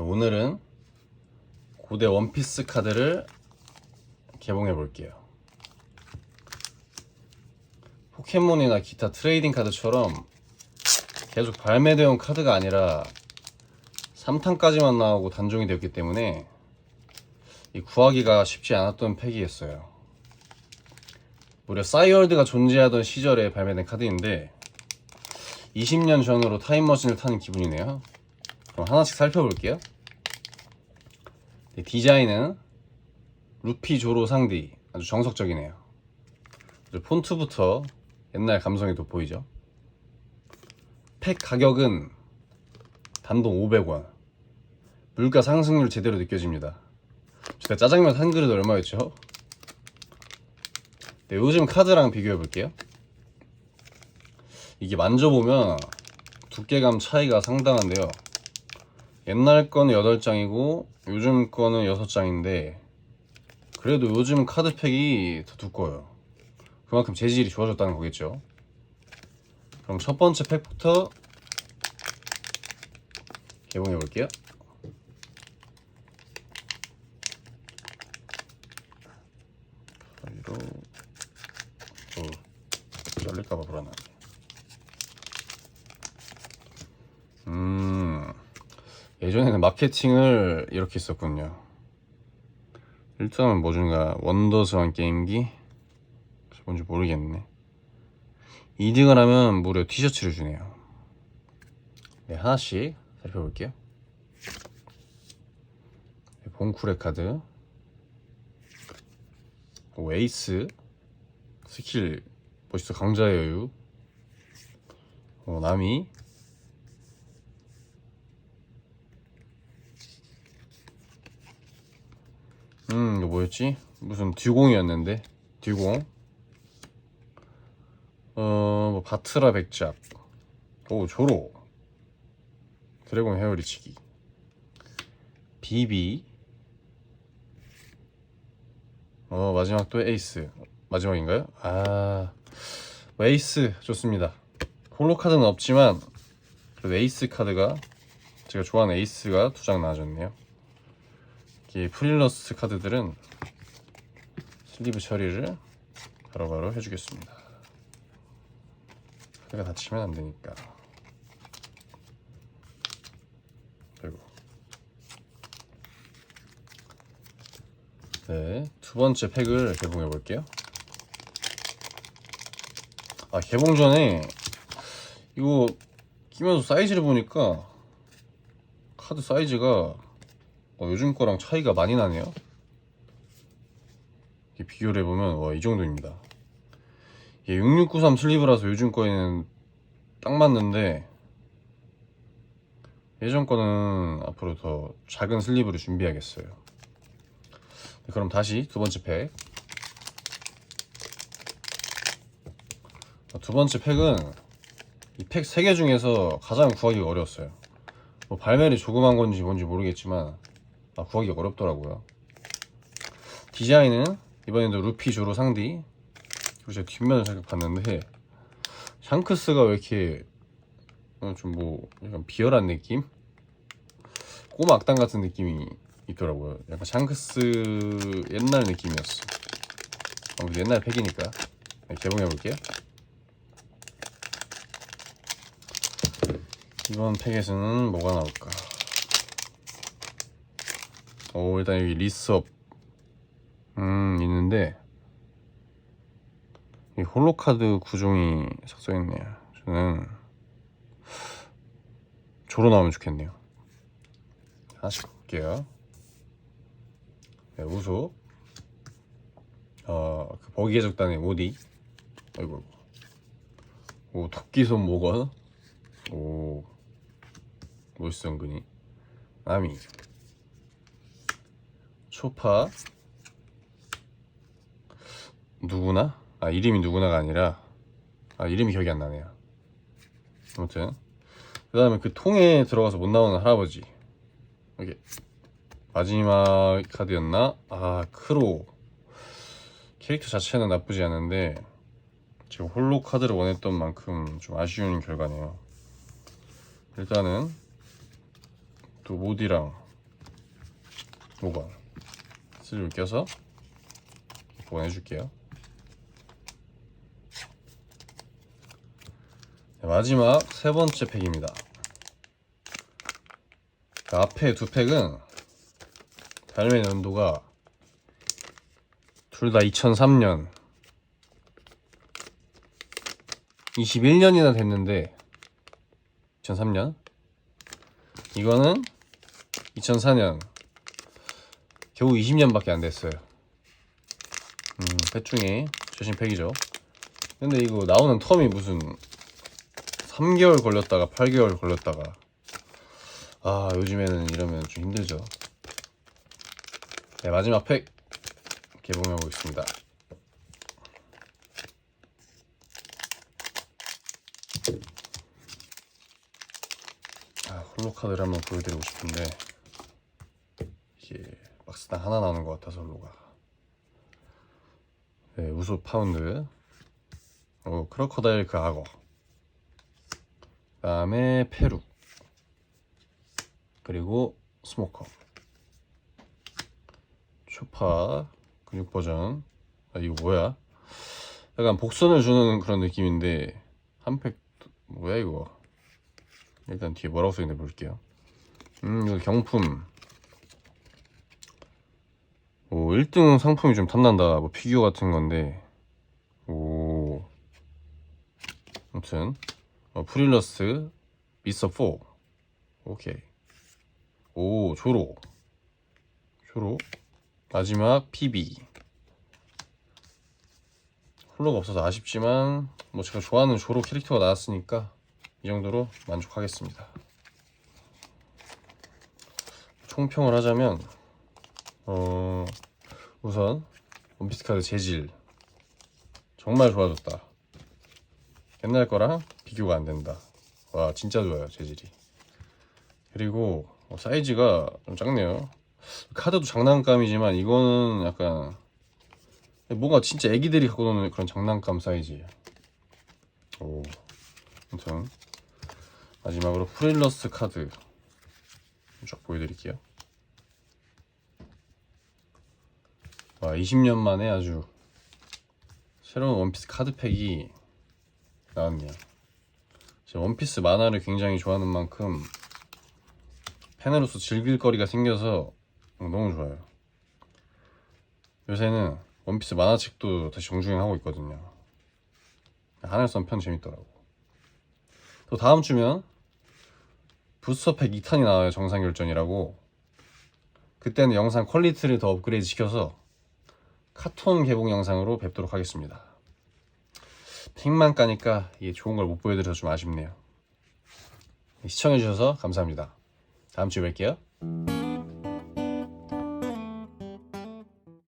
오늘은 고대 원피스 카드를 개봉해 볼게요. 포켓몬이나 기타 트레이딩 카드처럼 계속 발매되어 온 카드가 아니라 3탄까지만 나오고 단종이 되었기 때문에 이 구하기가 쉽지 않았던 팩이었어요. 무려 싸이월드가 존재하던 시절에 발매된 카드인데 20년 전으로 타임머신을 타는 기분이네요. 하나씩 살펴볼게요. 네, 디자인은 루피 조로 상디 아주 정석적이네요. 폰트부터 옛날 감성이 돋보이죠. 팩 가격은 단돈 500원. 물가 상승률 제대로 느껴집니다. 제가 짜장면 한 그릇 얼마였죠? 네, 요즘 카드랑 비교해 볼게요. 이게 만져보면 두께감 차이가 상당한데요. 옛날 거는 8장이고 요즘 거는 6장인데 그래도 요즘 카드팩이 더 두꺼워요. 그만큼 재질이 좋아졌다는 거겠죠. 그럼 첫 번째 팩부터 개봉해 볼게요. 가위로 어, 잘릴까봐 불안하네. 예전에는 마케팅을 이렇게 했었군요. 일단은 뭐 준가 원더스원 게임기 뭔지 모르겠네. 2등을 하면 무려 티셔츠를 주네요. 네, 하나씩 살펴볼게요. 네, 봉쿠레 카드. 오, 에이스. 스킬. 멋있어. 강자의 여유. 어, 나미. 음, 이거 뭐였지? 무슨 듀공이었는데. 듀공. 어, 뭐 바트라 백작. 오, 조로. 드래곤 헤어리치기. 비비. 어, 마지막 또 에이스. 마지막인가요? 아, 뭐 에이스 좋습니다. 홀로 카드는 없지만 그래도 에이스 카드가 제가 좋아하는 에이스가 두 장 나와줬네요. 이게 프릴러스 카드들은 슬리브 처리를 바로바로 해주겠습니다. 카드가 다치면 안 되니까. 그리고 네, 두 번째 팩을 개봉해 볼게요. 아, 개봉 전에 이거 끼면서 사이즈를 보니까 카드 사이즈가 어, 요즘 거랑 차이가 많이 나네요. 비교를 해보면 와, 이 정도입니다. 이게 6693 슬리브라서 요즘 거에는 딱 맞는데 예전 거는 앞으로 더 작은 슬리브를 준비하겠어요. 네, 그럼 다시 두 번째 팩. 어, 두 번째 팩은 이팩세개 중에서 가장 구하기가 어려웠어요. 뭐 발멜이 조그만 건지 뭔지 모르겠지만 아, 구하기가 어렵더라고요. 디자인은 이번에도 루피 조로 상디 그리고 제가 뒷면을 살짝 봤는데 샹크스가 왜 이렇게 좀 뭐 약간 비열한 느낌? 꼬마 악당 같은 느낌이 있더라고요. 약간 샹크스 옛날 느낌이었어. 아무튼 옛날 팩이니까 네, 개봉해 볼게요. 이번 팩에서는 뭐가 나올까? 오 일단 여기 리스업 음 있는데 이 홀로카드 구종이 삭제했네요. 저는 조로 나오면 좋겠네요. 하나씩 볼게요. 네, 우소. 어, 그 버기의 적단의 모디. 아이고. 오, 토끼손 모건. 오. 멋있어, 은근히. 나미. 초파. 누구나? 아, 이름이 누구나가 아니라, 아, 이름이 기억이 안 나네요. 아무튼. 그 다음에 그 통에 들어가서 못 나오는 할아버지. 여기. 마지막 카드였나? 아, 크로. 캐릭터 자체는 나쁘지 않은데, 제가 홀로 카드를 원했던 만큼 좀 아쉬운 결과네요. 일단은, 또 모디랑 5번 슬립을 껴서 보내줄게요. 네, 마지막 세 번째 팩입니다. 그 앞에 두 팩은 발매 연도가 둘 다 2003년 21년이나 됐는데 2003년? 이거는 2004년 겨우 20년밖에 안 됐어요. 음, 팩 중에 최신 팩이죠. 근데 이거 나오는 텀이 무슨 3개월 걸렸다가 8개월 걸렸다가 아 요즘에는 이러면 좀 힘들죠. 네 마지막 팩 개봉해 보겠습니다. 아, 홀로 카드를 한번 보여드리고 싶은데 이게 박스당 하나 나오는 것 같아서 홀로가. 네, 우수 파운드. 어, 크로커다일 그 악어. 그 다음에 페루. 그리고 스모커. 쇼파 근육 버전. 아 이거 뭐야? 약간 복선을 주는 그런 느낌인데 한팩 뭐야 이거? 일단 뒤에 뭐라고 써있는지 볼게요. 음 이거 경품 오 1등 상품이 좀 탐난다 뭐 피규어 같은 건데. 오. 아무튼 어, 프릴러스 미스터 4 오케이. 오 조로 조로 마지막 PB 홀로가 없어서 아쉽지만 뭐 제가 좋아하는 조로 캐릭터가 나왔으니까 이 정도로 만족하겠습니다. 총평을 하자면 어 우선 원피스 카드 재질 정말 좋아졌다. 옛날 거랑 비교가 안 된다. 와 진짜 좋아요 재질이. 그리고 어, 사이즈가 좀 작네요. 카드도 장난감이지만 이거는 약간 뭔가 진짜 애기들이 갖고 노는 그런 장난감 사이즈예요. 오 아무튼 마지막으로 프릴러스 카드 쫙 보여드릴게요 와 20년 만에 아주 새로운 원피스 카드팩이 나왔네요. 제가 원피스 만화를 굉장히 좋아하는 만큼 팬으로서 즐길 거리가 생겨서 너무 좋아요. 요새는 원피스 만화책도 다시 정주행하고 있거든요. 하늘선 편 재밌더라고. 또 다음 주면 부스터팩 2탄이 나와요 정상 결전이라고. 그때는 영상 퀄리티를 더 업그레이드 시켜서 카톤 개봉 영상으로 뵙도록 하겠습니다. 팩만 까니까 이게 좋은 걸 못 보여드려서 좀 아쉽네요. 시청해주셔서 감사합니다. 다음 주에 뵐게요